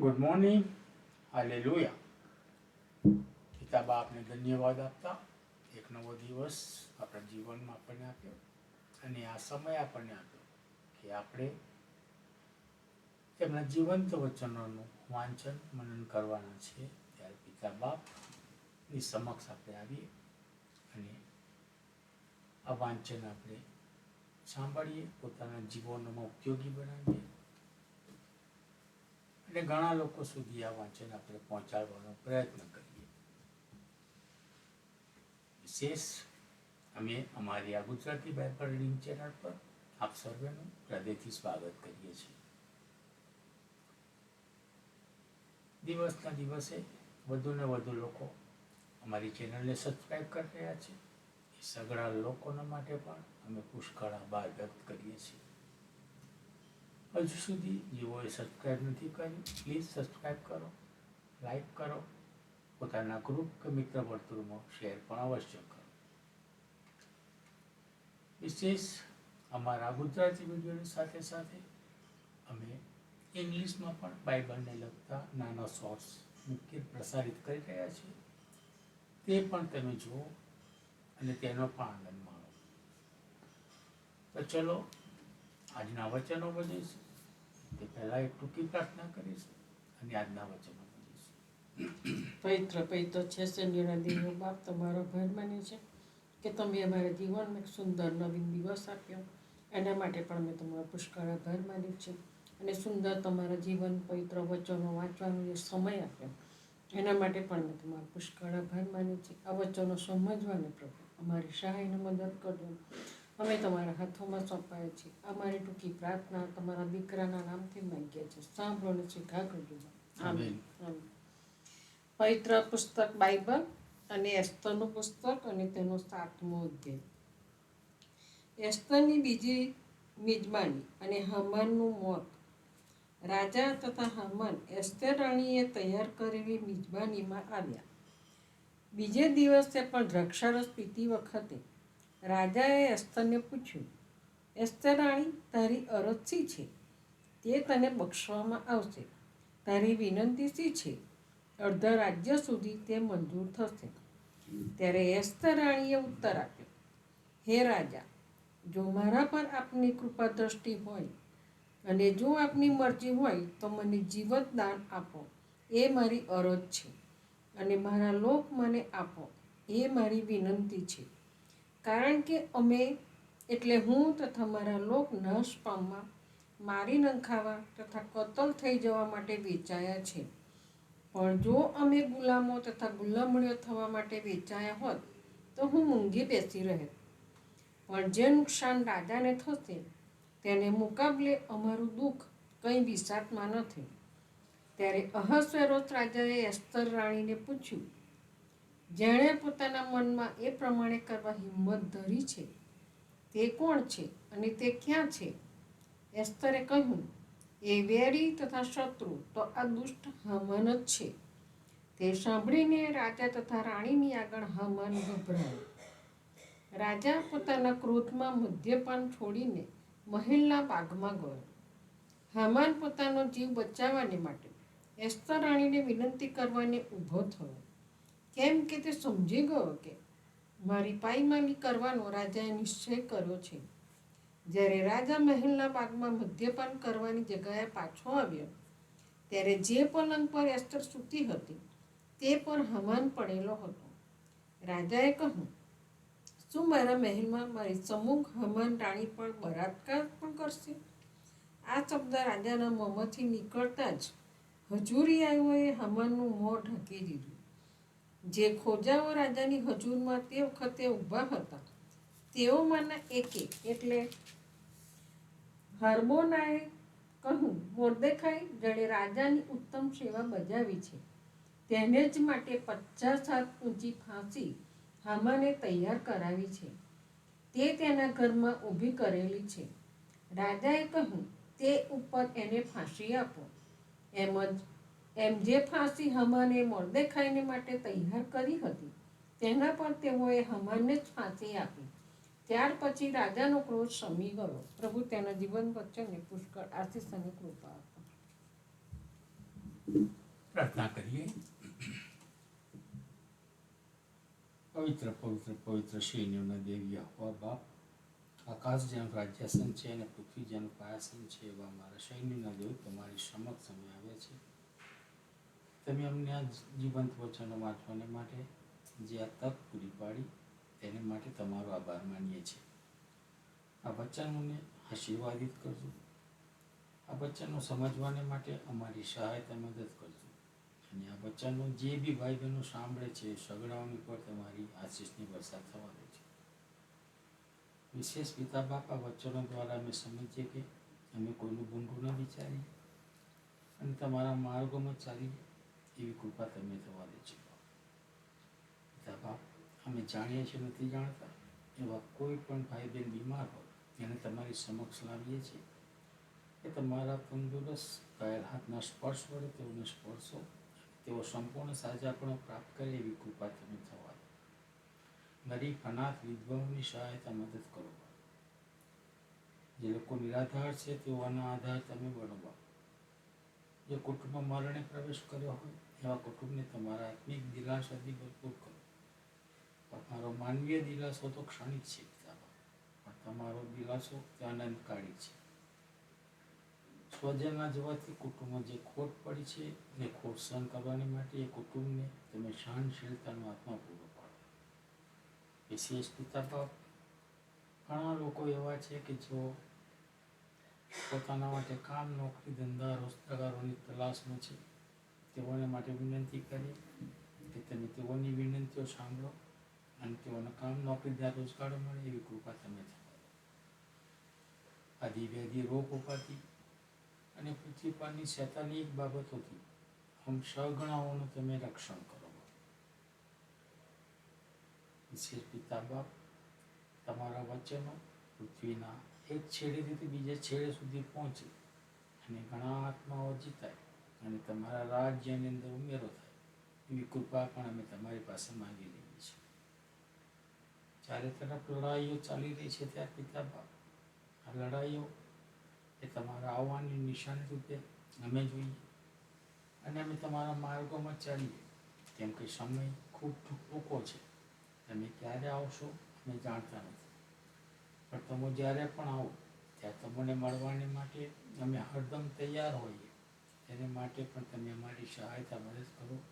Good morning hallelujah પિતા બાપને ધન્યવાદ આપતા. એક નવો દિવસ આપણા જીવનમાં આપણને આપ્યો અને આ સમય આપણને આપ્યો કે આપણે તેમના જીવંત વચનોનું વાંચન, મનન કરવાના છે. ત્યારે પિતા બાપની સમક્ષ આપણે આવીએ અને આ વાંચન આપણે સાંભળીએ. પોતાના જીવનમાં ઉપયોગી બનાવીએ. અને ઘણા લોકો સુધી આ વાંચન આપણે પહોંચાડવાનો પ્રયત્ન કરીએ. વિશેષ, અમે અમારી આ ગુજરાતી બાઇબલ રીડિંગ ચેનલ પર આપ સર્વેનું હૃદયથી સ્વાગત કરીએ છીએ. દિવસના દિવસે વધુ ને વધુ લોકો અમારી ચેનલને સબસ્ક્રાઈબ કરી રહ્યા છે. એ સગળા લોકોના માટે પણ અમે પુષ્કળ આભાર વ્યક્ત કરીએ છીએ. હજુ સુધી જેઓએ સબસ્ક્રાઈબ નથી કર્યું પ્લીઝ સબસ્ક્રાઈબ કરો લાઈક કરો, પોતાના ગ્રુપ કે મિત્ર વર્તુળમાં શેર પણ અવશ્ય કરો. વિશેષ અમારા ગુજરાતી વિડીયોની સાથે સાથે અમે ઇંગ્લિશમાં પણ બાઇબલને લગતા નાના શોર્ટ્સ મુખ્ય પ્રસારિત કરી રહ્યા છીએ. તે પણ તમે જુઓ અને તેનો પણ આનંદ માણો. તો ચલો, આજના વચનો વધીશું તે પહેલાં એક ટૂંકી પ્રાર્થના કરીશ અને આજના વચનો પવિત્ર પવિત્ર છે સૈન્યના દેવો બાપ તમારો ભર માને છે કે તમે અમારા જીવનમાં એક સુંદર નવીન દિવસ આપ્યો. એના માટે પણ મેં તમારો પુષ્કળ આભાર માન્યું છે અને સુંદર તમારા જીવન પવિત્ર વચનો વાંચવાનો જે સમય આપ્યો, એના માટે પણ મેં તમારો પુષ્કળ આભાર માન્યું છે આ વચનો સમજવાને પ્રભુ અમારી સહાયને મદદ કરજો. અમે તમારા હાથોમાં સોંપાય છે. અમારી ટૂંકી પ્રાર્થના તમારા દીકરાના નામથી માંગ્યા છે સાંભળો અને સ્વીકાર કરજો. આમેન. આમેન. પવિત્ર પુસ્તક બાઇબલ અને એસ્તરનું પુસ્તક અને તેનો સાતમો અધ્યાય. એસ્તરની બીજી મિજબાની અને હમાનનું મોત. રાજા તથા હમાન એસ્તર રાણીએ તૈયાર કરેલી મિજબાનીમાં આવ્યા. બીજે દિવસે પણ દ્રાક્ષારસ પીતી વખતે રાજાએ એસ્તરને પૂછ્યું, એસ્તર તારી અરજ શી છે? તે તને બક્ષવામાં આવશે. તારી વિનંતી શી છે? અડધા રાજ્ય સુધી તે મંજૂર થશે. ત્યારે એસ્તર રાણીએ ઉત્તર આપ્યો, હે રાજા, જો મારા પર આપની કૃપા દ્રષ્ટિ હોય અને જો આપની મરજી હોય તો મને જીવત દાન આપો. એ મારી અરજ છે અને મારા લોક મને આપો. એ મારી વિનંતી છે. કારણ કે અમે, એટલે હું તથા મારા લોક નાશ પામવા, મારી નંખાવા તથા કતલ થઈ જવા માટે વેચાયા છે. પણ જો અમે ગુલામો તથા ગુલામણીઓ થવા માટે વેચાયા હોત, તો હું મૂંઘી બેસી રહેત પણ જે નુકસાન રાજાને થશે, તેને મુકાબલે અમારું દુઃખ કંઈ વિસાતમાં નથી ત્યારે અહસ્વેરોસ રાજાએ એસ્તર રાણીને પૂછ્યું જેણે પોતાના મનમાં એ પ્રમાણે કરવા હિંમત ધરી છે. તે કોણ છે અને તે ક્યાં છે? એસ્તરે કહ્યું, એ વેરી તથા શત્રુ તો આ દુષ્ટ હમન જ છે. તે સાંભળીને રાજા તથા રાણીની આગળ હમન ગભરાયો. રાજા પોતાના ક્રોધમાં મદ્યપાન છોડીને મહેલના બાગમાં ગયો. હામાન પોતાનો જીવ બચાવવાને માટે એસ્તર રાણીને વિનંતી કરવાને ઊભો થયો. કેમ કે તે સમજી ગયો કે મારી પાયમાલી કરવાનો રાજાએ નિશ્ચય કર્યો છે. જ્યારે રાજા મહેલના બાગમાં મદ્યપાન કરવાની જગ્યાએ પાછો આવ્યો, ત્યારે જે પલંગ પર એસ્ટર સૂતી હતી, તે પર હમાન પડેલો હતો. રાજાએ કહ્યું, શું મારા મહેલમાં મારી સમૂહ હમાન રાણી પર બળાત્કાર પણ કરશે? આ શબ્દ રાજાના મોંમાંથી નીકળતા જ હજુરિયાઓએ હમાનનું મોં ઢાંકી દીધું. જે ખોજાઓ રાજાની હજુરમાં તે વખતે ઊભા હતા. તેઓમાંના એકે એટલે હર્બોનાએ કહ્યું, મોર્દેખાઈ જેણે રાજાની ઉત્તમ સેવા બજાવી છે. તેને જ માટે પચાસ હાથ ઊંચી ફાંસી હામાને તૈયાર કરાવી છે. તે તેના ઘરમાં ઊભી કરેલી છે. રાજાએ કહ્યું, તે ઉપર એને ફાંસી આપો. એમ જ એમ જે ફાંસી હમાને મોરદેખાઈને માટે તૈયાર કરી હતી, તેના પર તેઓએ હમાનને જ ફાંસી આપી. ત્યાર પછી રાજાનો ક્રોધ શમી ગયો. પ્રભુ તેના જીવન વચ્ચેને પુષ્કળ આશીષ અને કૃપા આપો. પ્રાર્થના કરીએ. પવિત્ર પવિત્ર પવિત્ર શ્રી નિર્ણય દેવી હવા બાપ, આકાશ જેનું રાજ્યાસન છે અને પૃથ્વી જેનું પાયાસન છે એવા મારા સૈન્યના દેવ તમારી સમક્ષ અમે આવ્યા છે તમે અમને આ જીવંત વચનો વાંચવાને માટે જે આ તક પૂરી પાડી, તેને માટે તમારો આભાર માનીએ છીએ. આ વચનોને આશીર્વાદિત કરજો. આ વચનો સમજવાને માટે અમારી સહાયતા મદદ કરજો. અને આ વચનો જે બી ભાઈ બહેનો સાંભળે છે, સગડાઓની પર તમારી આશીષની વરસાદ થવા દે છે. વિશેષ પિતા બાપ વચનો દ્વારા અમે સમજીએ કે અમે કોઈનું ભૂંડું ન વિચારીએ અને તમારા માર્ગોમાં ચાલીએ. એવી કૃપા તમે થવા દે છે. બાપ અમે જાણીએ છીએ, નથી જાણતા? એવા કોઈ પણ ભાઈ બહેન બીમાર હોય, એને તમારી સમક્ષ લાવીએ છીએ. કે તમારા તંદુરસ્ત ઘાયલ હાથના સ્પર્શ વડે તેઓને સ્પર્શો. તેઓ સંપૂર્ણ સાજાપણો પ્રાપ્ત કરે એવી કૃપા તમે થવા ગરીબ, અનાથ, વિધવાઓની સહાયતા મદદ કરો. જે લોકો નિરાધાર છે તેઓના આધાર તમે બનો જે કુટુંબ મરણે પ્રવેશ કર્યો હોય એવા કુટુંબને તમારા આત્મિક દિલાસાથી ભરપૂર કરો. તમારો માનવીય દિલાસો તો ક્ષણિક છે પણ તમારો દિલાસો આનંદકારી છે. સ્વજનના જવાથી કુટુંબમાં જે ખોટ પડી છે એ ખોટ સહન કરવાની માટે એ કુટુંબને તમે સહનશીલતાનો આત્મા પૂરો પાડો. વિશેષ પિતા બાપ. ઘણા લોકો એવા છે કે જો પોતાના માટે કામ, નોકરી, ધંધા, રોજગારોની તલાશમાં છે. તેઓને માટે વિનંતી કરી કે તમે તેઓની વિનંતીઓ સાંભળો અને તેઓને કામ નોકરી જ્યાં રોજગારો મળે એવી કૃપા તમે દો રોગ ઉપાતી અને પૃથ્વી પરની શેતાની એક બાબતોથી હમ સગણાઓનું તમે રક્ષણ કરો વિશેષ પિતા બાપ તમારા વચનો પૃથ્વીના એક છેડેથી બીજા છેડે સુધી પહોંચે અને ઘણા આત્માઓ જીતાય અને તમારા રાજ્યની અંદર ઉમેરો થાય, એવી કૃપા પણ અમે તમારી પાસે માંગી લઈએ છીએ. ચારે તરફ લડાઈઓ ચાલી રહી છે ત્યાં પિતા બાપ, આ લડાઈઓ એ તમારા આવવાની નિશાની રૂપે અમે જોઈએ અને અમે તમારા માર્ગોમાં ચાલીએ. કેમ કે સમય ખૂબ ટૂંકો છે. તમે ક્યારે આવશો અમે જાણતા નથી. પણ તમે જ્યારે પણ આવો, ત્યાં તમને મળવાને માટે અમે હરદમ તૈયાર હોઈએ. તેને માટે પણ તમે અમારી સહાયતા મદદ કરો.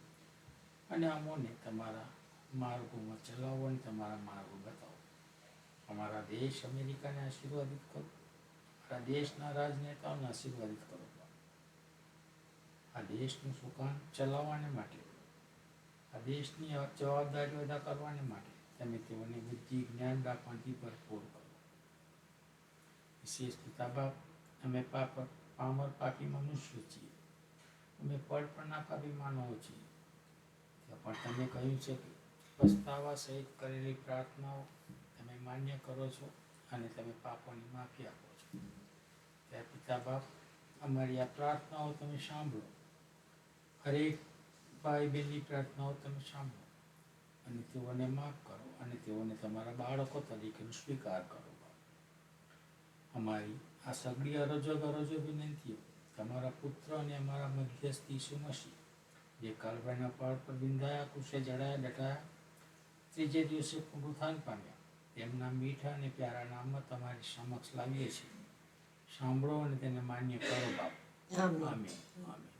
અને અમોને તમારા માર્ગોમાં ચલાવો અને તમારા માર્ગો બતાવો. અમારા દેશ અમેરિકાને આશીર્વાદિત કરો. અમારા દેશના રાજનેતાઓને આશીર્વાદિત કરો. આ દેશનું સુકાન ચલાવવાને માટે, આ દેશની જવાબદારીઓ અદા કરવાને માટે તમે તેઓને બુદ્ધિ, જ્ઞાન રાખવાથી ભરપૂર કરો. વિશેષ પિતા બાપ, અમે પાપર પામર પાપી મનુષ્ય છીએ. અમે પાપી માનવો છીએ પણ તમે કહ્યું છે કે પસ્તાવા સહિત કરેલી પ્રાર્થનાઓ તમે માન્ય કરો છો અને તમે પાપોની માફી આપો છો. ત્યારે પિતા બાપ, અમારી આ પ્રાર્થનાઓ તમે સાંભળો. હરેક ભાઈ બહેનની પ્રાર્થનાઓ તમે સાંભળો અને તેઓને માફ કરો અને તેઓને તમારા બાળકો તરીકેનો સ્વીકાર કરો અમારી આ સગડી અરજો ગરજો વિનંતીઓ તમારા પુત્ર અને અમારા મધ્યસ્થ ઈસુ મસી જે કાલભાઈના પાળ પર બિંધાયા કુશે જડાયા ડટાયા ત્રીજે દિવસે પુનરુત્થાન પામ્યા. તેમના મીઠા અને પ્યારા નામમાં તમારી સમક્ષ લાવીએ છીએ. સાંભળો અને તેને માન્ય કરો બાપ. આમે આમીન.